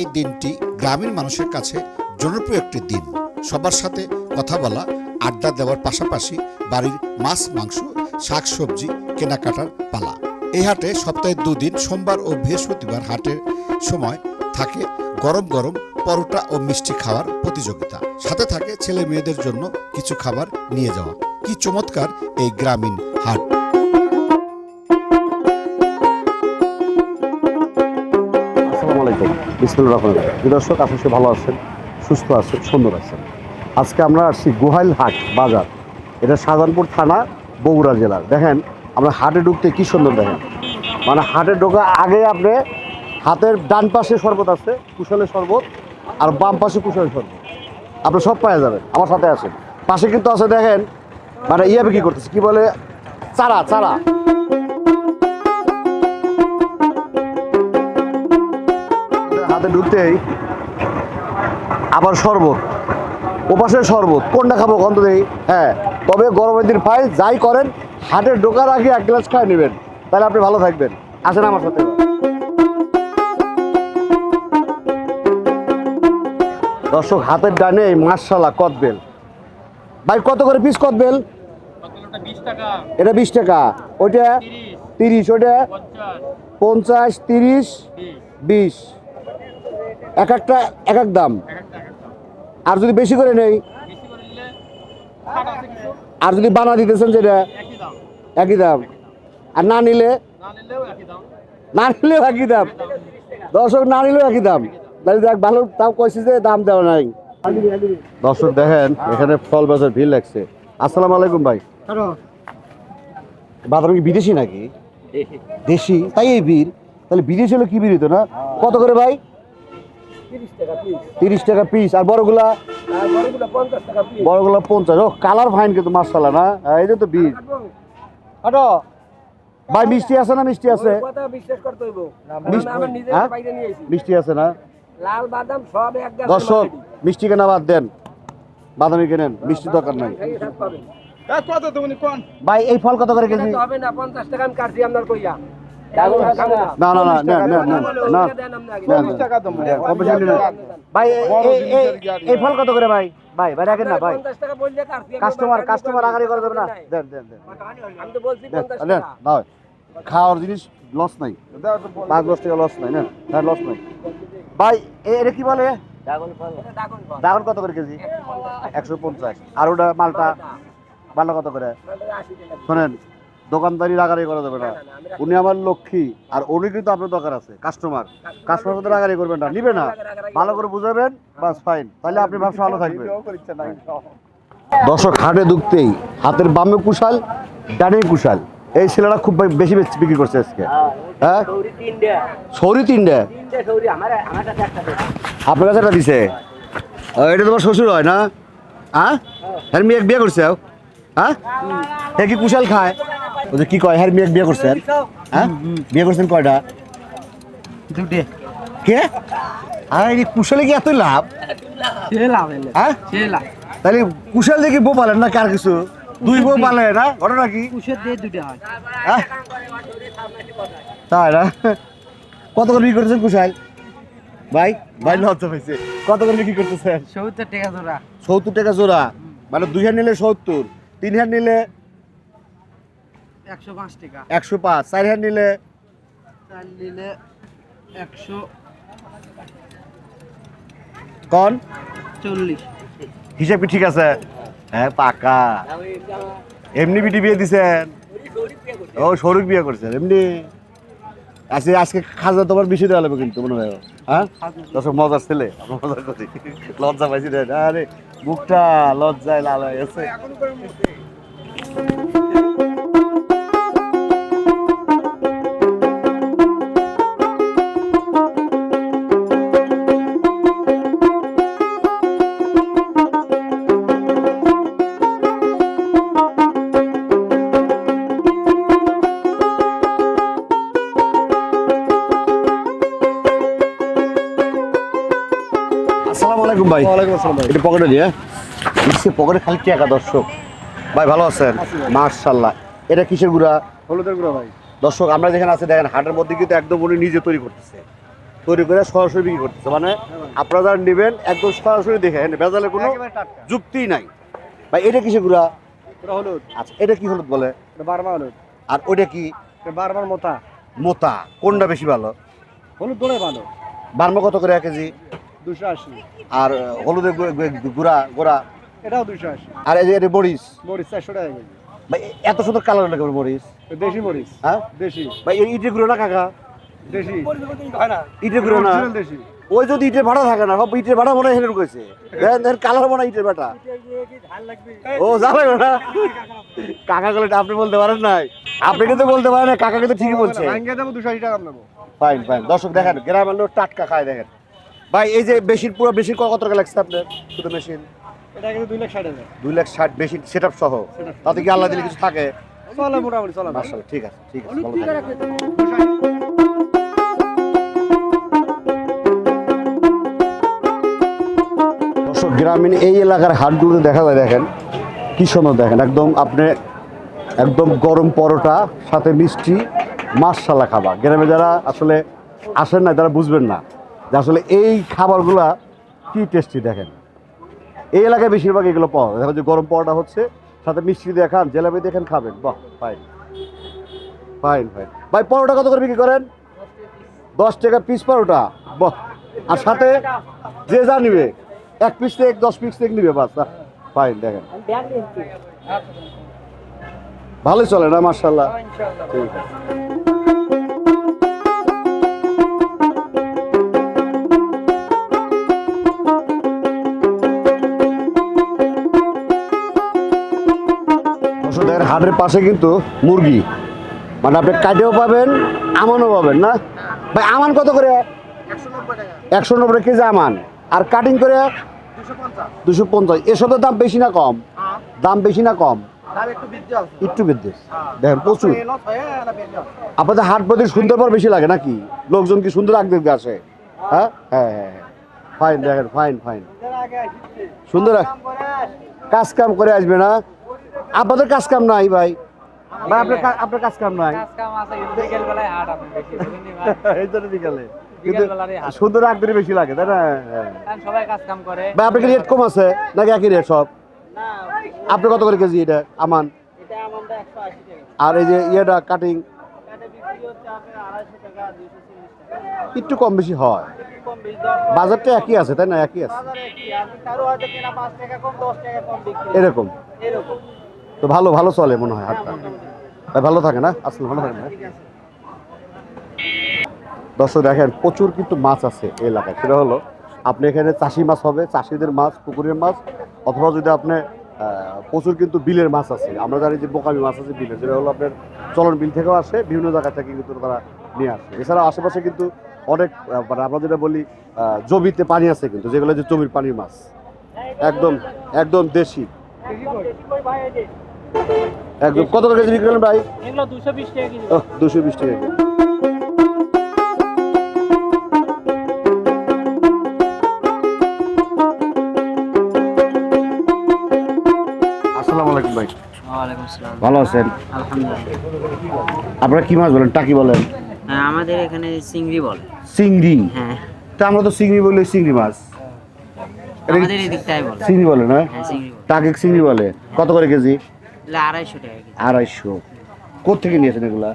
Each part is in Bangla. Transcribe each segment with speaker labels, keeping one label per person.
Speaker 1: এই দিনটি গ্রামীণ মানুষের কাছে জনপ্রিয় একটি দিন। সবার সাথে কথা বলা, আড্ডা দেওয়ার পাশাপাশি বাড়ির মাছ, মাংস, শাক, সবজি, কেনাকাটার পালা। এই হাটে সপ্তাহে দুদিন, সোমবার ও বৃহস্পতিবার হাটের সময় থাকে গরম গরম পরোটা ও মিষ্টি খাওয়ার প্রতিযোগিতা। সাথে থাকে ছেলে মেয়েদের জন্য কিছু খাবার নিয়ে যাওয়া। কি চমৎকার এই গ্রামীণ হাট।
Speaker 2: আলাইকুম। বিসমুল্লাহ রহমান দর্শক, আশা ভালো আছেন, সুস্থ আছেন, সুন্দর আছেন। আজকে আমরা আসছি গোহাইল হাট বাজার। এটা শাহজাহানপুর থানা, বগুড়া জেলার দেখেন, আমরা হাটে ঢুকতে কি সুন্দর দেখেন। মানে হাটে ঢোকা আগে আপনি হাতের ডান পাশে শরবত আছে, কুশলের শরবত, আর বাম পাশে কুশলের শরবত। আপনি সব পাওয়া যাবেন আমার সাথে আসেন পাশে কিন্তু আছে, দেখেন মানে ইয়ে বিক্রি করতেছে, কি বলে? চারা চারা। হাতে ঢুকতেই আবার শরবত, ওপাশে শরবত, কোনটা খাব দেই হ্যাঁ তবে গরমের দিন পাই যাই করেন, হাটে ঢোকার আগে এক গ্লাস খাই নেবেন, তাহলে আপনি ভালো থাকবেন। আসেন আমার সাথে। দর্শক, হাতের ডানে এই মার্শাল্লাহ কদবেল। ভাই, কত করে পিস কদবেল? এটা বিশ টাকা। ওইটা
Speaker 3: তিরিশ,
Speaker 2: ওইটা
Speaker 3: পঞ্চাশ,
Speaker 2: তিরিশ,
Speaker 3: বিশ।
Speaker 2: এক একটা এক এক দাম। আর যদি বেশি করে নেই? আর যদি বানা দিতেছেন যেটা
Speaker 3: একই দাম।
Speaker 2: আর না নিলে?
Speaker 3: না নিলেও একই দাম।
Speaker 2: দর্শক না নিলেও একই দাম। দেখ ভালো তাও কইছি যে দাম দেওয়া নাই। দর্শক দেখেন এখানে ফল বাজার ভিড় লাগছে। আসসালামু আলাইকুম ভাই। বাদাম কি বিদেশি নাকি? দেশি। তাই এই ভিড়? তাহলে বিদেশি হলে কি ভিড় হতো না? কত করে ভাই? তিরিশ টাকা পিস আর বড়গুলা? বড়গুলা পঞ্চাশ ও কালার ফাইন কিন্তু মাসালা না? এই যে তো ভিড় হাটো ভাই মিষ্টি আছে না মিষ্টি আছে? মিষ্টি- হ্যাঁ? মিষ্টি আছে না?
Speaker 4: লাল বাদাম সব এক
Speaker 2: দর্শক মিষ্টি কেনা বাদ দেন। বাদামি কেনেন মিষ্টি দরকার নাই।
Speaker 4: এই সব
Speaker 3: তুমি কোন?
Speaker 2: ভাই এই ফল কত করে কেজি?
Speaker 4: হবে না পঞ্চাশ টাকা আমি কাটছি আপনার কইয়া। না, না।
Speaker 2: না না না না না। ভাই এ- এ- এ- এই ফল কত করে ভাই? ভাই ভাই রাখেন না ভাই। কাস্টমার কাস্টমার আগারি করে দেবে না। দেন দেন দেন।
Speaker 4: আমি তো বলছি পঞ্চাশ টাকা।
Speaker 2: খাওয়ার জিনিস লস নাই। পাঁচ দশ টাকা লস নাই না হ্যাঁ লস নাই। ভাই এ- এটা কি বলে?
Speaker 4: ডাগন
Speaker 2: কত করে কেজি? একশো পঞ্চাশ। আর ওটা মালটা মালটা কত করে। শোনেন দোকানদারি রাগারি করা যাবে না। উনি আমার লক্ষ্মী আর উনি কিন্তু আপনার দরকার আছে কাস্টমার কাস্টমার সাথে রাগারি করবেন না নিবে না। ভালো করে বুঝাবেন বাস ফাইন তাহলে আপনি ব্যবসা ভালো থাকবেন। দর্শক হাটে ঢুকতেই হাতের বামে কুশাল ডানে কুশাল। এই ছেলেটা খুব বেশি বেশি বিক্রি করছে আজকে। হ্যাঁ
Speaker 4: সৌরি তিনটে।
Speaker 2: সৌরি তিনটে? আপনার কাছে একটা দিছে? এটা তোমার শ্বশুর হয় না? হ্যাঁ? হ্যাঁ। মেয়ে বিয়ে করছে হ্যাঁ? হ্যাঁ কি কুশাল খায়? ও যে কি কয়? হ্যাঁ মেয়ে বিয়ে করছেন হ্যাঁ? বিয়ে করছেন কয়টা?
Speaker 4: দুটে।
Speaker 2: কে? আর এই কুশালে কি এত লাভ। হ্যাঁ। তাহলে কুশাল দেখি বউ পালেন না কার কিছু? দুই বউ পালে না? ঘটনা কি?
Speaker 4: কুশের দিয়ে দুটে হয়।
Speaker 2: হ্যাঁ? তাই না? কত করে বিক্রি করতেছেন কুশাল? ভাই ভাই লজ্জা পাইছে। কত করে বিক্রি করতেছেন?
Speaker 4: সত্তর টাকা জোড়া।
Speaker 2: সত্তর টাকা জোড়া। মানে দুই হাজার নিলে সত্তর তিন হাজার নিলে
Speaker 4: একশো পাঁচ টাকা।
Speaker 2: একশো পাঁচ। চার হাজার নিলে?
Speaker 4: চার নিলে একশো
Speaker 2: কন?
Speaker 4: চল্লিশ।
Speaker 2: হিসাব কি ঠিক আছে? হ্যাঁ পাকা। এমনি বিটি বিয়ে দিছেন? ও সরুক বিয়ে করছেন এমনি? আজকে আজকে খাজা তোমার বেশি দেওয়া লাগবে কিন্তু মনে হয়। হ্যাঁ? দর্শক মজার ছেলে। মজা করি। লজ্জা পাইছি আরে মুখটা লজ্জায় লাল হয়ে গেছে। এটা পকেটে দিয়ে। দিচ্ছে পকেটে খালি টাকা দর্শক। ভাই ভালো আছেন? মার্শাল্লাহ এটা কিসের গুড়া?
Speaker 5: হলুদের গুঁড়ো ভাই।
Speaker 2: দর্শক আমরা যেখানে আছে দেখেন হাটের মধ্যে কিন্তু একদম উনি নিজে তৈরি করতেছে। তৈরি করে সরাসরি বিক্রি করতেছে। মানে আপনারা যারা নেবেন একদম সরাসরি দেখে এনে বেজালের কোনো যুক্তিই নাই। ভাই এটা কিসে গুড়া?
Speaker 4: হলুদ।
Speaker 2: আচ্ছা এটা কি হলুদ বলে?
Speaker 4: বারবার হলুদ।
Speaker 2: আর ওইটা কি?
Speaker 4: বারবার মোটা
Speaker 2: মোতা। কোনটা বেশি ভালো?
Speaker 4: হলুদ দোড়ে ভালো।
Speaker 2: বার্মা কত করে এক কেজি?
Speaker 4: দুশো আশি।
Speaker 2: আর হলুদের গুড়া গোড়া?
Speaker 4: এটাও দুশো আশি।
Speaker 2: আর এই যে এটা মরিচ?
Speaker 4: মরিচ চারশো টাকা কেজি।
Speaker 2: ভাই এত সুন্দর কালার লাগে মরিচ।
Speaker 4: দেশি মরিচ।
Speaker 2: হ্যাঁ?
Speaker 4: দেশি।
Speaker 2: ভাই ইটের গুঁড়ো না কাকা?
Speaker 4: দেশি।
Speaker 2: ইটের গুঁড়ো না।
Speaker 4: দেশি।
Speaker 2: ওই যদি ইটের ভাড়া থাকে না সব ইটের ভাড়া মনে হয় ঢুকেছে দেখেন কালার মনে ইটের ভাড়া। ও যাবে না। কাকা গেলে আপনি বলতে পারেন নাই। আপনি কিন্তু বলতে পারেন না কাকা কিন্তু ঠিকই বলছে। ফাইন ফাইন দর্শক দেখেন গ্রামের লোক টাটকা খায় দেখেন। ভাই এই যে বেশির পুরো বেশির কত টাকা লাগছে আপনার? শুধু মেশিন
Speaker 4: এটা কিন্তু দুই লাখ ষাট হাজার।
Speaker 2: দুই লাখ ষাট বেশি সেট আপ সহ তাতে কি আল্লাহ দিলে কিছু থাকে?
Speaker 4: চলে মোটামুটি চলে।
Speaker 2: মার্শাল ঠিক আছে ঠিক আছে। দর্শক গ্রামীণ এই এলাকার হাটগুলোতে দেখা যায় দেখেন কি সুন্দর দেখেন একদম আপনি একদম গরম পরোটা সাথে মিষ্টি মাশাল্লাহ খাবার। গ্রামে যারা আসলে আসেন না তারা বুঝবেন না। যে আসলে এই খাবারগুলা কি টেস্টি দেখেন? এই এলাকায় বেশিরভাগ এগুলো পাওয়া যায়। দেখো যে গরম পরোটা হচ্ছে, সাথে মিষ্টি দিয়ে খান, জেলাপি দিয়ে খান খাবেন। বাহ ফাইন ফাইন ফাইন ভাই, পরোটা কত করে বিক্রি করেন? দশ টাকা পিস পরোটা। বাহ। আর সাথে যে যা নিবে, এক পিস থেকে দশ পিস থেকে নিবে, বাস ফাইন দেখেন। ভালোই চলে না মার্শাল্লাহ ঠিক আছে। হাটের পাশে কিন্তু মুরগি। মানে আপনি কাটেও পাবেন, আমানও পাবেন, না? ভাই, আমান কত করে? একশো নব্বই কেজি আমান। আর কাটিং করে দুশো পঞ্চাশ। এসবের দাম বেশি না কম? দাম বেশি না কম?
Speaker 4: একটু বৃদ্ধি
Speaker 2: দেখেন, প্রচুর। আপনাদের হাট প্রতি সুন্দর পর বেশি লাগে নাকি? লোকজন কি সুন্দর আগ আসে হ্যাঁ? হ্যাঁ হ্যাঁ ফাইন দেখেন ফাইন ফাইন সুন্দর। কাজ কাম করে আসবে না? আপনাদের কাজ কাম নাই ভাই। ভাই আপনার আপনার কাজ কাম নাই। এই জন্য বিকালে। সুন্দর আগ বেশি লাগে তাই না? হ্যাঁ।
Speaker 3: সবাই কাজ কাম করে।
Speaker 2: ভাই আপনার কি রেট কম আছে? নাকি একই রেট সব? আপনি কত করে কেজি এটা আমান? আর এই যে ইয়েটা কাটিং একটু কম বেশি হয়। বাজারটা একই আছে তাই না? একই আছে। এরকম। তো ভালো ভালো চলে মনে হয় হাটটা। ভাই ভালো থাকে না? আসলে ভালো থাকে না? দর্শক দেখেন প্রচুর কিন্তু মাছ আছে এই এলাকায়। সেটা হলো আপনি এখানে চাষি মাছ হবে চাষিদের মাছ পুকুরের মাছ অথবা যদি আপনি প্রচুর কিন্তু বিলের মাছ আছে। আমরা জানি যে বোকামি মাছ আছে বিলের। যেটা হলো আপনার চলন বিল থেকেও আসে বিভিন্ন জায়গা থেকে কিন্তু তারা নিয়ে আসে। এছাড়া আশেপাশে কিন্তু অনেক মানে আমরা যেটা বলি জমিতে পানি আছে কিন্তু যেগুলো যে জমির পানির মাছ। একদম একদম দেশি। একদম কত টাকা কেজি বিক্রি করলেন ভাই?
Speaker 3: এগুলো টাকা কেজি।
Speaker 2: দুশো বিশ টাকা কেজি। আসসালামু আলাইকুম ভাই। ভালো আছেন? আপনারা কি মাছ বলেন? টাকি বলেন?
Speaker 5: হ্যাঁ আমাদের এখানে চিংড়ি বলে।
Speaker 2: চিংড়ি?
Speaker 5: হ্যাঁ।
Speaker 2: তা আমরা তো চিংড়ি বলি চিংড়ি মাছ।
Speaker 5: আমাদের বলে।
Speaker 2: চিংড়ি বলে না?
Speaker 5: হ্যাঁ চিংড়ি
Speaker 2: টাকি চিংড়ি বলে। কত করে কেজি?
Speaker 5: আড়াইশো টাকা
Speaker 2: আড়াইশো। কোথেকে নিয়েছেন এগুলা?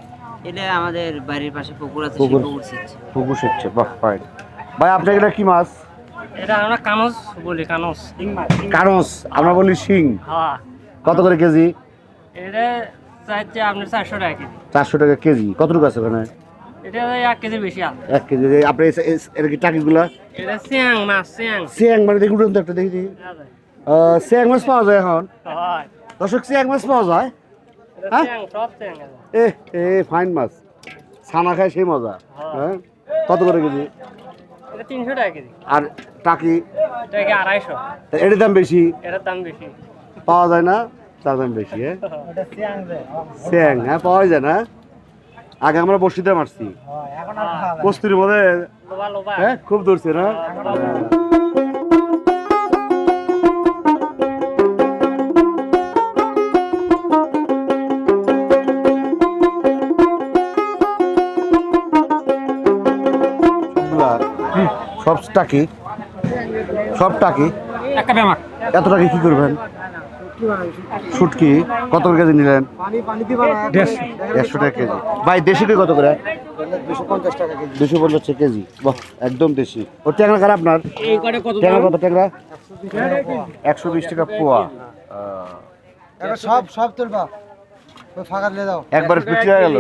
Speaker 5: এটা আমাদের বাড়ির পাশে পুকুর আছে
Speaker 2: পুকুর।
Speaker 5: পুকুর
Speaker 2: শিখছে বাহ ফাইন ভাই আপনার এটা কি মাছ?
Speaker 3: এটা আমরা কানস বলি কানস।
Speaker 2: কারস আমরা বলি শিং।
Speaker 3: হ্যাঁ।
Speaker 2: কত করে কেজি?
Speaker 3: এটা চাইছে আপনার চারশো টাকা কেজি।
Speaker 2: চারশো টাকা কেজি। কতটুকু আছে ওখানে?
Speaker 3: এটা এক কেজি বেশি আছে।
Speaker 2: এক কেজি। আপনি এটা কি টাকিগুলা?
Speaker 3: এটা সিয়াং মাছ সিয়াং
Speaker 2: সিয়াং মানে দেখি উঠুন তো একটা দেখি দেখি। মাছ পাওয়া যায় এখন?
Speaker 3: হয়।
Speaker 2: দর্শক সিয়াং মাছ পাওয়া যায়। হ্যাঁ? এ এ ফাইন মাছ। ছানা খায় সেই মজা। হ্যাঁ। কত করে কেজি?
Speaker 3: তিনশো টাকা কেজি।
Speaker 2: আর টাকি?
Speaker 3: এটা কি আড়াইশো?
Speaker 2: এটার দাম বেশি?
Speaker 3: এটার দাম বেশি।
Speaker 2: পাওয়া যায় না? তার দাম বেশি হ্যাঁ? সিয়াং হ্যাঁ পাওয়া যায় না? আগে আমরা বসিতে মারছি। কস্তুরির মধ্যে
Speaker 3: লোবা লোবা।
Speaker 2: হ্যাঁ খুব ধরছে না? সব টাকি সব টাকি
Speaker 3: একটা ব্যামাক।
Speaker 2: এত কি করবেন? শুটকি কত করে কেজি নিলেন? দেড়শো। টাকা কেজি। ভাই দেশি কত করে? দুশো পঞ্চাশ টাকা কেজি। বাহ একদম দেশি। ও ট্যাংরা খারাপ আপনার? ট্যাংরা কত ট্যাংরা? একশো বিশ টাকা পোয়া।
Speaker 4: এটা সব সব দাও।
Speaker 2: একবার হয়ে গেল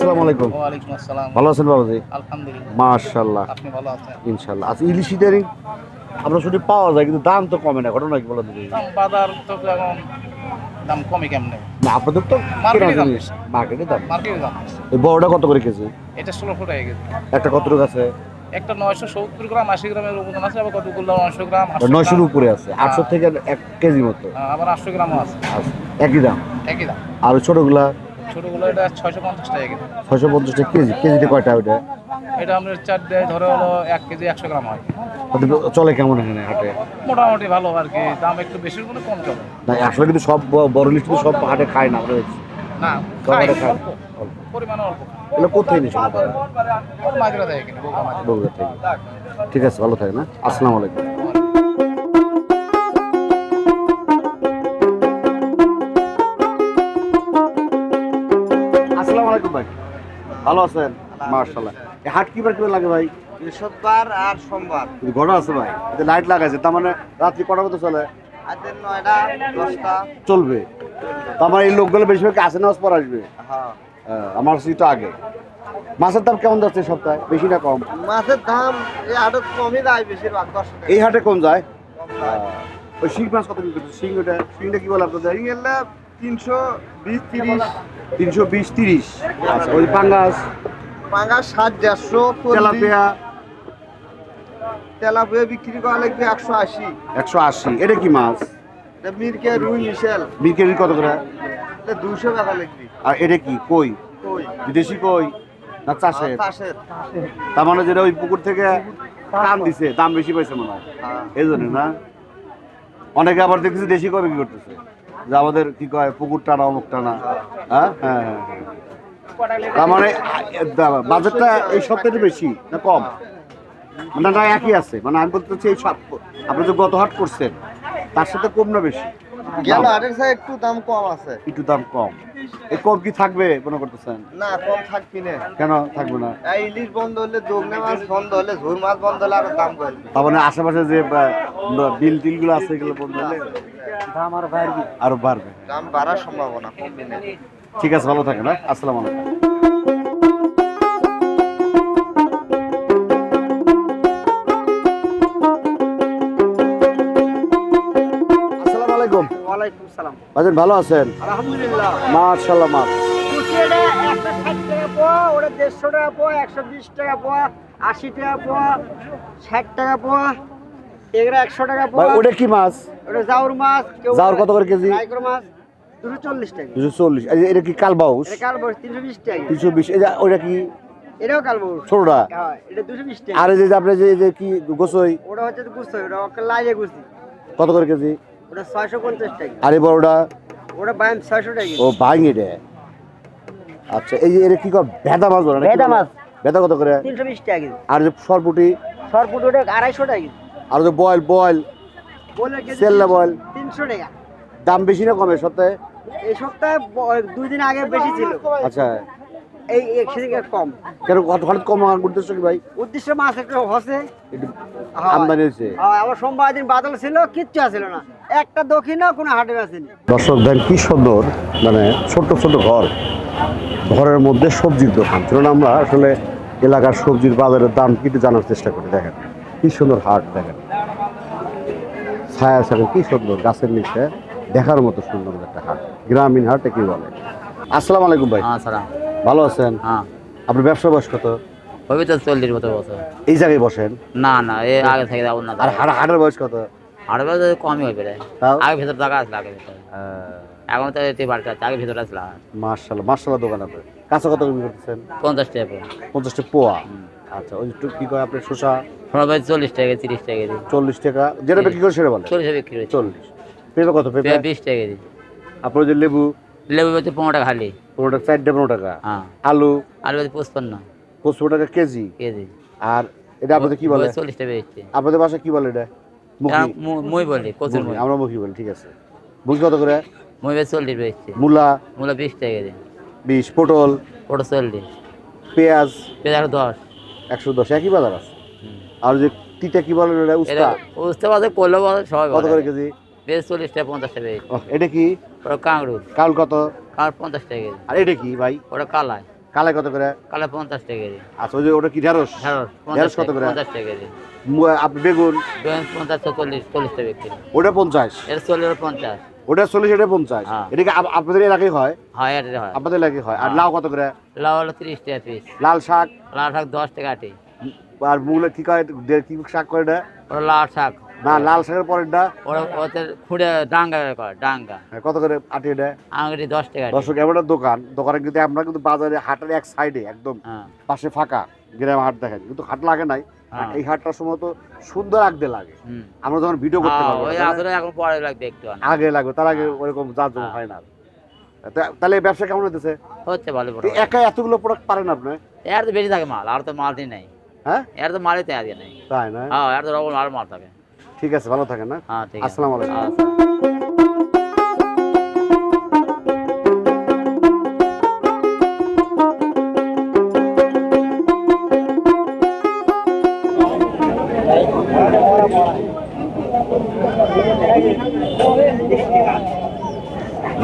Speaker 2: আসসালামু আলাইকুম।
Speaker 6: ওয়ালাইকুম আসসালাম।
Speaker 2: ভালো আছেন বাবাজি?
Speaker 6: আলহামদুলিল্লাহ।
Speaker 2: মাশাল্লাহ
Speaker 6: আপনি ভালো আছেন?
Speaker 2: ইনশাল্লাহ আচ্ছা ইলিশ ইদারিং আমরা শুধু পাওয়া যায় কিন্তু দাম তো কমে না ঘটনা কি বলেন
Speaker 6: বাজার তো এখন দাম কমে কেমনে?
Speaker 2: না আপনাদের তো
Speaker 6: দাম
Speaker 2: মার্কেটে দাম
Speaker 6: মার্কেটে দাম
Speaker 2: এই বড়টা কত করে কেজি?
Speaker 6: এটা ষোলোশো টাকা কেজি
Speaker 2: একটা কত টাকা আছে?
Speaker 6: একটা নয়শো সত্তর গ্রাম আশি গ্রামের ওজন আছে আবার কতগুলো নয়শো গ্রাম
Speaker 2: নয়শোর উপরে আছে আটশো থেকে এক কেজি মতো।
Speaker 6: আবার আটশো গ্রামও আছে।
Speaker 2: আচ্ছা, একই দাম?
Speaker 6: একই দাম।
Speaker 2: আর ছোটগুলা?
Speaker 6: ছোটোগুলো এটা ছয়শো পঞ্চাশ টাকা কেজি।
Speaker 2: ছয়শো পঞ্চাশ টাকা কেজি। কেজিতে কয়টা ওইটা?
Speaker 6: এটা আপনার চার দেয় ধরে হলো এক কেজি একশো গ্রাম হয়।
Speaker 2: চলে কেমন এখানে হাটে?
Speaker 6: মোটামুটি ভালো আর কি দাম একটু বেশির মধ্যে কম চলে।
Speaker 2: না আসলে কিন্তু সব বড় লিস্ট সব হাটে খায় না আমরা
Speaker 6: না
Speaker 2: খায়
Speaker 6: অল্প। পরিমাণে অল্প।
Speaker 2: এগুলো কোথায়
Speaker 6: কিনা
Speaker 2: বগুড়া থেকে। ঠিক আছে ভালো থাকে না? আসসালামু আলাইকুম। আলাইকুম ভাই। ভালো আছেন? মার্শাল্লাহ এই হাট কিবার কিবার লাগে ভাই?
Speaker 4: বৃহস্পতিবার আর সোমবার।
Speaker 2: ঘটনা আছে ভাই। লাইট লাগাইছে তার মানে রাত্রি কটা মতো চলে?
Speaker 4: নয়টা দশটা।
Speaker 2: চলবে। তার মানে এই লোকগুলো বেশিরভাগ আসে নামাজ পর আসবে?
Speaker 4: হ্যাঁ।
Speaker 2: আমার সিটটা আগে। মাছের দাম কেমন যাচ্ছে সপ্তাহে? বেশি না কম?
Speaker 4: মাছের দাম এই আটক কমই যায় বেশিরভাগ
Speaker 2: এই হাটে কম যায়? ওই শিং মাছ কত শিং ওটা শিংটা কি বলে আপনাদের?
Speaker 4: গেলে তিনশো বিশ তিরিশ।
Speaker 2: তিনশো বিশ তিরিশ। আচ্ছা ওই পাঙ্গাস।
Speaker 4: পাঙ্গা ষাট দেড়শো
Speaker 2: তেলাপিয়া।
Speaker 4: তেলাপিয়া বিক্রি করা লাগবে একশো আশি।
Speaker 2: একশো আশি। এটা কি মাছ?
Speaker 4: এটা মিরকে রুই মিশেল।
Speaker 2: বিক্রি কত করে?
Speaker 4: দুশো টাকা লাগবে।
Speaker 2: আর এটা কি? কই?
Speaker 4: কই?
Speaker 2: বিদেশি কই? না চাষের?
Speaker 4: চাষের।
Speaker 2: তার মানে যেটা ওই পুকুর থেকে টান দিছে দাম বেশি পাইছে মনে হয়।
Speaker 4: হ্যাঁ।
Speaker 2: এই জন্য না? অনেকে আবার দেখতেছি দেশি কবে কি করতেছে। যে আমাদের কি কয় পুকুর টানা অমুক টানা। হ্যাঁ? হ্যাঁ হ্যাঁ হ্যাঁ। তার মানে বাজেটটা এই সপ্তাহে বেশি না কম? মানে না একই আছে। মানে আমি বলতে চাচ্ছি এই আপনি যে গত হাট করছেন তার সাথে কম না বেশি?
Speaker 4: গেল সাথে একটু দাম কম আছে।
Speaker 2: একটু দাম কম। এই কম কি থাকবে মনে করতেছেন?
Speaker 4: না কম থাকবি না।
Speaker 2: কেন থাকবে না?
Speaker 4: এই ইলিশ বন্ধ হলে দোগনা মাছ বন্ধ হলে ঝুর মাছ বন্ধ হলে আরও দাম
Speaker 2: তার মানে আশেপাশে যে বিল টিলগুলো আছে এগুলো বন্ধ হলে?
Speaker 4: দাম আর বাড়বি।
Speaker 2: আরও বাড়বে।
Speaker 4: দাম বাড়ার সম্ভাবনা কমবে না
Speaker 2: ঠিক আছে ভালো থাকেন হ্যাঁ? আসসালামু আলাইকুম। ভালো আছেন?
Speaker 4: আলহামদুলিল্লাহ।
Speaker 2: মাশাআল্লাহ
Speaker 4: কুচিয়াটা টাকা পোয়া ওটা দেড়শো টাকা পোয়া একশো বিশ টাকা পোয়া টাকা পোয়া ষাট টাকা পোয়া এগুলো একশো টাকা পোয়া
Speaker 2: ওটা কি মাছ?
Speaker 4: ওটা জাউর মাছ
Speaker 2: জাউর কত করে কেজি?
Speaker 4: মাছ টাকা।
Speaker 2: এটা কি কালবাউস?
Speaker 4: এটা টাকা।
Speaker 2: ওটা কি?
Speaker 4: এটাও কাল
Speaker 2: ছোটটা?
Speaker 4: হ্যাঁ এটা টাকা।
Speaker 2: আর এই যে আপনি যে যে কি গোসই?
Speaker 4: ওটা হচ্ছে গুস্ত ওটা ওকে লাইনে গুস্তি
Speaker 2: কত করে কেজি?
Speaker 4: ওটা টাকা।
Speaker 2: আর বড়টা?
Speaker 4: ওটা বাইম ছয়শো টাকা।
Speaker 2: ও এটা? আচ্ছা এই যে এটা কি কর ভেদা মাছ বলে না?
Speaker 4: ভেদা মাছ।
Speaker 2: ভেদা কত করে?
Speaker 4: তিনশো বিশ টাকা
Speaker 2: আর যে সরপুটি?
Speaker 4: সরপুট ওটা টাকা
Speaker 2: আর যে বয়েল বয়েল। সেল্লা বয়েল।
Speaker 4: তিনশো টাকা।
Speaker 2: দাম বেশি না কমে সপ্তাহে?
Speaker 4: এই সপ্তাহে দুই দিন আগে বেশি ছিল।
Speaker 2: আচ্ছা।
Speaker 4: এই থেকে কম।
Speaker 2: কেন হঠাৎ কম হওয়ার উদ্দেশ্য কি ভাই?
Speaker 4: উদ্দেশ্য মাছ একটু হসে।
Speaker 2: আমদানি হয়েছে।
Speaker 4: হ্যাঁ, আবার সোমবার দিন বাদল ছিল কিচ্ছু আসছিল না। একটা দক্ষিণও কোনো হাটে আসেনি।
Speaker 2: দর্শক দেন কি সুন্দর মানে ছোট্ট ছোট্ট ঘর। ঘরের মধ্যে সবজির দোকান। চলুন আমরা আসলে এলাকার সবজির বাজারের দাম কিন্তু জানার চেষ্টা করি দেখেন। কি সুন্দর হাট দেখেন। ছায়া ছায়া কি সুন্দর গাছের নিচে দেখার মতো সুন্দর একটা হাট গ্রামীণ হাটে কি বলে। আসসালামু আলাইকুম ভাই।
Speaker 5: হ্যাঁ সালাম।
Speaker 2: ভালো আছেন?
Speaker 5: হ্যাঁ।
Speaker 2: আপনার ব্যবসা বয়স কত?
Speaker 5: হবে তো চল্লিশ বছর বছর।
Speaker 2: এই জায়গায় বসেন?
Speaker 5: না না এ আগে থেকে যাব না।
Speaker 2: আর হাট হাটের বয়স কত?
Speaker 5: হাড় বেলা কমই হবে রে? আগে ভেতর টাকা আসলে আগে ভেতর। এখন তো এতে আছে আগে ভেতর আসলে
Speaker 2: মার্শাল্লাহ মার্শাল্লাহ দোকান আপনার। কাঁচা কত করতেছেন?
Speaker 5: পঞ্চাশ টাকা পড়ে
Speaker 2: পঞ্চাশটা পোয়া। আচ্ছা ওই কি কয় আপনার শসা?
Speaker 5: শোনা ভাই চল্লিশ টাকা তিরিশ টাকা কেজি।
Speaker 2: চল্লিশ টাকা। যেটা বিক্রি করে সেটা বলে
Speaker 5: চল্লিশে বিক্রি হচ্ছে
Speaker 2: চল্লিশ। পেঁপে কত? পেঁপে?
Speaker 5: বিশ টাকা কেজি।
Speaker 2: আপনার যে লেবু?
Speaker 5: লেবু বেচে পনেরো টাকা খালি।
Speaker 2: পনেরো টাকা চারটে পনেরো টাকা।
Speaker 5: হ্যাঁ।
Speaker 2: আলু?
Speaker 5: আলু বেচে পঁচপান্ন।
Speaker 2: পঁচিশ টাকা কেজি?
Speaker 5: কেজি।
Speaker 2: আর এটা আপনাদের কি বলে?
Speaker 5: চল্লিশ টাকা বেচছে
Speaker 2: আপনাদের বাসায় কি বলে এটা?
Speaker 5: মই বলি কচুর মই।
Speaker 2: আমরা মুখি বলি ঠিক আছে। মুখি কত করে?
Speaker 5: মই বেচে চল্লিশ বেচছে
Speaker 2: মূলা?
Speaker 5: মূলা বিশ টাকা কেজি।
Speaker 2: বিশ। পটল?
Speaker 5: ওটা চল্লিশ।
Speaker 2: পেঁয়াজ?
Speaker 5: পেঁয়াজ দশ।
Speaker 2: একশো দশ একই বাজার আছে। আর যে তিতা কি বলেন এটা উস্তা
Speaker 5: বুঝতে পারছে করলে বলে সবাই
Speaker 2: কত করে কেজি?
Speaker 5: বেশ চল্লিশ টাকা পঞ্চাশ টাকা
Speaker 2: এটা কি?
Speaker 5: ওটা কাঁকড়ুল
Speaker 2: কাল কত?
Speaker 5: কাল পঞ্চাশ টাকা কেজি।
Speaker 2: আর এটা কি ভাই?
Speaker 5: ওটা কালায়
Speaker 2: কালে কত করে?
Speaker 5: কালায় পঞ্চাশ টাকা কেজি।
Speaker 2: আচ্ছা ওই যে ওটা কি ঢেঁড়স?
Speaker 5: ঢেঁড়স
Speaker 2: কত করে?
Speaker 5: পঞ্চাশ টাকা কেজি
Speaker 2: আপনি বেগুন?
Speaker 5: বেগুন পঞ্চাশ চল্লিশ চল্লিশ টাকা
Speaker 2: ওটা পঞ্চাশ?
Speaker 5: এটা চল্লিশ পঞ্চাশ।
Speaker 2: ওটা চল্লিশ এটা পঞ্চাশ।
Speaker 5: হ্যাঁ।
Speaker 2: এটা কি আপনাদের এলাকায় হয়?
Speaker 5: হয় এটা হয়।
Speaker 2: আপনাদের এলাকায় হয়। আর
Speaker 5: হ্যাঁ।
Speaker 2: লাউ কত করে
Speaker 5: লাউ হলো তিরিশ টাকা পিস
Speaker 2: লাল শাক?
Speaker 5: লাল শাক দশ টাকা আটি।
Speaker 2: আর মূলে কি কয়? কি শাক করে এটা?
Speaker 5: ওটা লাল শাক।
Speaker 2: না লাল শাকের পরেরটা?
Speaker 5: ওরা ওদের খুঁড়ে ডাঙ্গা করে ডাঙ্গা।
Speaker 2: হ্যাঁ, কত করে আটি এটা?
Speaker 5: আঙুরি দশ টাকা।
Speaker 2: দর্শক এমন দোকান। দোকানে কিন্তু আমরা কিন্তু বাজারে হাটের এক সাইডে একদম পাশে ফাঁকা। গ্রাম হাট দেখেন। কিন্তু হাট লাগে নাই। এই হাটটা সম্ভবত সুন্দর আগতে লাগে। আমরা যখন ভিডিও করতে
Speaker 5: হ্যাঁ,
Speaker 2: পারব
Speaker 5: এখন পরে লাগবে একটু
Speaker 2: আগে লাগবে তার আগে ওরকম জাত
Speaker 5: হ্যাঁ।
Speaker 2: হয় না তাহলে ব্যবসা কেমন হতেছে
Speaker 5: হচ্ছে ভালো
Speaker 2: একা এতগুলো প্রোডাক্ট পারেন আপনি?
Speaker 5: এর তো বেশি থাকে মাল আর তো মালই নেই।
Speaker 2: হ্যাঁ?
Speaker 5: এর তো মালই তো আজকে নেই।
Speaker 2: তাই না?
Speaker 5: হ্যাঁ এর তো রকম আর মাল থাকে।
Speaker 2: ঠিক আছে ভালো থাকেন না
Speaker 5: হ্যাঁ ঠিক আছে।
Speaker 2: আসসালামু আলাইকুম।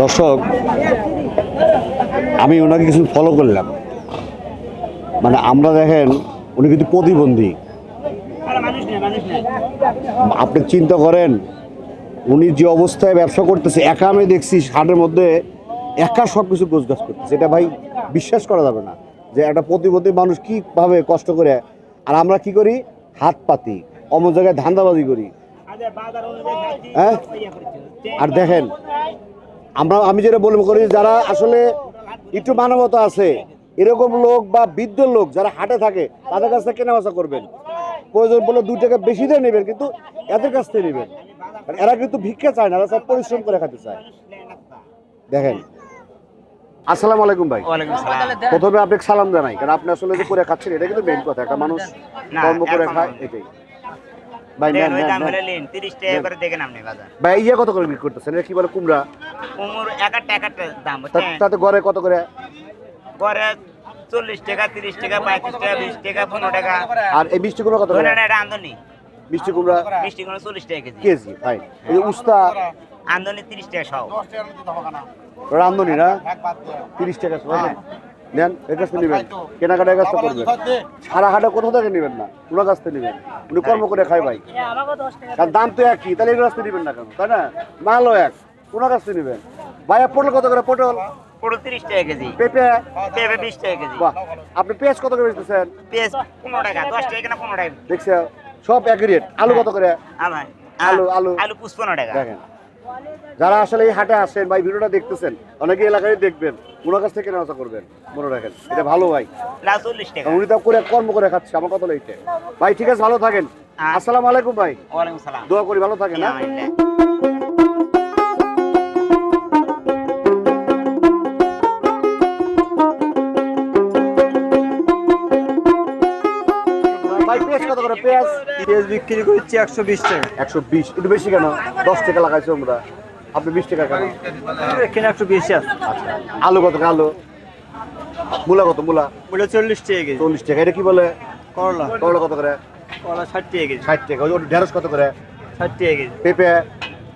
Speaker 2: দর্শক, আমি ওনাকে কিছু ফলো করলাম। মানে আমরা দেখেন, উনি কিন্তু প্রতিবন্ধী। আপনি চিন্তা করেন, উনি যে অবস্থায় ব্যবসা করতেছে, একা আমি দেখছি হাটের মধ্যে একা সব কিছু গোছগাছ করতেছে। এটা ভাই বিশ্বাস করা যাবে না যে একটা প্রতিবন্ধী মানুষ কীভাবে কষ্ট করে, আর আমরা কি করি? হাত পাতি। অমন জায়গায় ধান্দাবাজি করি। হ্যাঁ? আর দেখেন আমরা আমি যেটা বলব করি যারা আসলে একটু মানবতা আছে এরকম লোক বা বৃদ্ধ লোক যারা হাটে থাকে তাদের কাছ থেকে কেনাবেচা করবেন। প্রয়োজন বলে দু টাকা বেশি দিয়ে নেবেন কিন্তু এদের কাছ থেকে নেবেন। এরা কিন্তু ভিক্ষা চায় না এরা সব পরিশ্রম করে খাতে চায়। দেখেন। আসসালামু আলাইকুম ভাই। প্রথমে আপনাকে সালাম জানাই কারণ আপনি আসলে যে করে খাচ্ছেন এটা কিন্তু মেন কথা। একটা মানুষ কর্ম করে খায় এটাই। ভাই নেন।
Speaker 4: টাকা করে দেখেন আপনি বাজার।
Speaker 2: ভাই ইয়ে কত করে বিক্রি করতেছেন? এটা কি বলে কুমড়া?
Speaker 4: কুমড় এক একটা দাম
Speaker 2: তাতে গড়ে কত করে?
Speaker 4: পরে চল্লিশ টাকা তিরিশ টাকা পঁয়ত্রিশ টাকা বিশ টাকা পনেরো টাকা।
Speaker 2: আর এই মিষ্টি কুমড়া কত
Speaker 4: না এটা আন্দনি
Speaker 2: মিষ্টি কুমড়া?
Speaker 4: মিষ্টি কোনো চল্লিশ টাকা কেজি।
Speaker 2: কেজি ফাইন এই উস্তা
Speaker 4: আন্দনি তিরিশ টাকা সহ।
Speaker 2: রান্ধনি না। তিরিশ টাকা নেন এর কাছ নেবেন। কেনাকাটা এর কাছ করবেন। সারা হাটে কোথাও থেকে নেবেন না ওনার কাছ থেকে নেবেন। উনি কর্ম করে খায় ভাই। আর দাম তো একই তাহলে এর কাছ থেকে নেবেন না কেন তাই না? মালও এক ওনার কাছ থেকে নেবেন। ভাইয়া পটল কত করে পটল?
Speaker 4: টাকা কেজি।
Speaker 2: পেঁপে?
Speaker 4: পেঁপে বিশ টাকা কেজি।
Speaker 2: বাহ আপনি পেঁয়াজ কত করে বেচতেছেন?
Speaker 4: পেঁয়াজ পনেরো টাকা দশ টাকা না পনেরো টাকা।
Speaker 2: দেখছি সব একই রেট আলু কত করে? আলু, আলু।
Speaker 4: আলু পুষ্পন্ন টাকা।
Speaker 2: দেখেন। যারা আসলে এই হাটে আসেন ভাই ভিডিওটা দেখতেছেন অনেকে এলাকায় দেখবেন ওনার কাছ থেকে কেনাবেচা করবেন। মনে রাখেন এটা ভালো ভাই। উনি তো করে কর্ম করে খাচ্ছে আমার কথা লইতে ভাই ঠিক আছে ভালো থাকেন।
Speaker 4: আচ্ছা।
Speaker 2: আসসালামু আলাইকুম ভাই। দোয়া করি ভালো থাকেন হ্যাঁ? পেঁয়াজ
Speaker 7: বিক্রি করছি একশো বিশ টাকা।
Speaker 2: একশো বিশ একটু বেশি কেন? দশ টাকা লাগাইছি আমরা আপনি বিশ টাকা কেন?
Speaker 7: এখানে একশো বেশি আছে।
Speaker 2: আচ্ছা। আলু কত আলু? মূলা কত মূলা?
Speaker 7: ওটা চল্লিশ টাকা কেজি।
Speaker 2: চল্লিশ টাকা এটা কি বলে?
Speaker 7: করলা।
Speaker 2: করলা কত করে?
Speaker 7: করলা ষাট টাকা কেজি।
Speaker 2: ষাট টাকা। ওই যে ঢেঁড়স কত করে?
Speaker 7: ষাট টাকা কেজি।
Speaker 2: পেঁপে?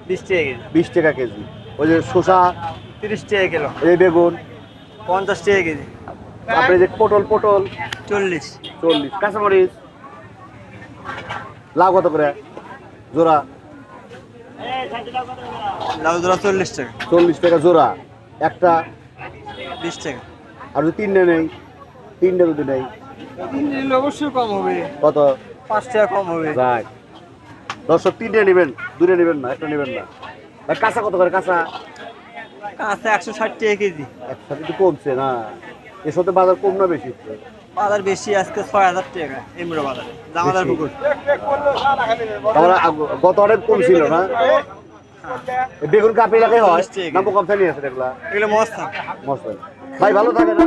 Speaker 7: বিশ টাকা কেজি।
Speaker 2: বিশ টাকা কেজি। ওই যে শসা?
Speaker 7: তিরিশ টাকা কিলো।
Speaker 2: এই বেগুন?
Speaker 7: পঞ্চাশ টাকা কেজি।
Speaker 2: আপনি যে পটল পটল?
Speaker 7: চল্লিশ।
Speaker 2: চল্লিশ। কাঁচামরিচ? লাউ কত করে? জোড়া?
Speaker 7: লাউ জোড়া চল্লিশ টাকা।
Speaker 2: চল্লিশ টাকা জোড়া। একটা?
Speaker 7: বিশ টাকা।
Speaker 2: আর যদি তিনটে নেই? তিনটে যদি নেই?
Speaker 7: অবশ্যই কম হবে।
Speaker 2: কত?
Speaker 7: পাঁচ টাকা কম হবে।
Speaker 2: যাক। দর্শক তিনটে নেবেন দুটো নেবেন না একটা নেবেন না। আর কাঁচা কত করে? কাঁচা?
Speaker 7: কাঁচা একশো ষাট টাকা কেজি।
Speaker 2: একশো কিন্তু কমছে না। এর সাথে বাজার কম না বেশি?
Speaker 7: বাজার বেশি আজকে ছয় হাজার টাকা এমরো বাজার পুকুর।
Speaker 2: গত অনেক কম ছিল না? বেগুন কাপি এলাকায় হয়? কম আছে এগুলা?
Speaker 7: এগুলো মস্ত।
Speaker 2: মস্ত। ভাই ভালো থাকে না?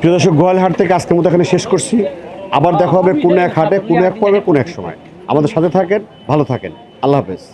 Speaker 2: প্রিয় দর্শক গোয়ালহাট থেকে আজকের মতো এখানে শেষ করছি। আবার দেখা হবে কোনো এক হাটে কোনো এক পর্বে কোনো এক সময়। আমাদের সাথে থাকেন ভালো থাকেন। আল্লাহ হাফেজ।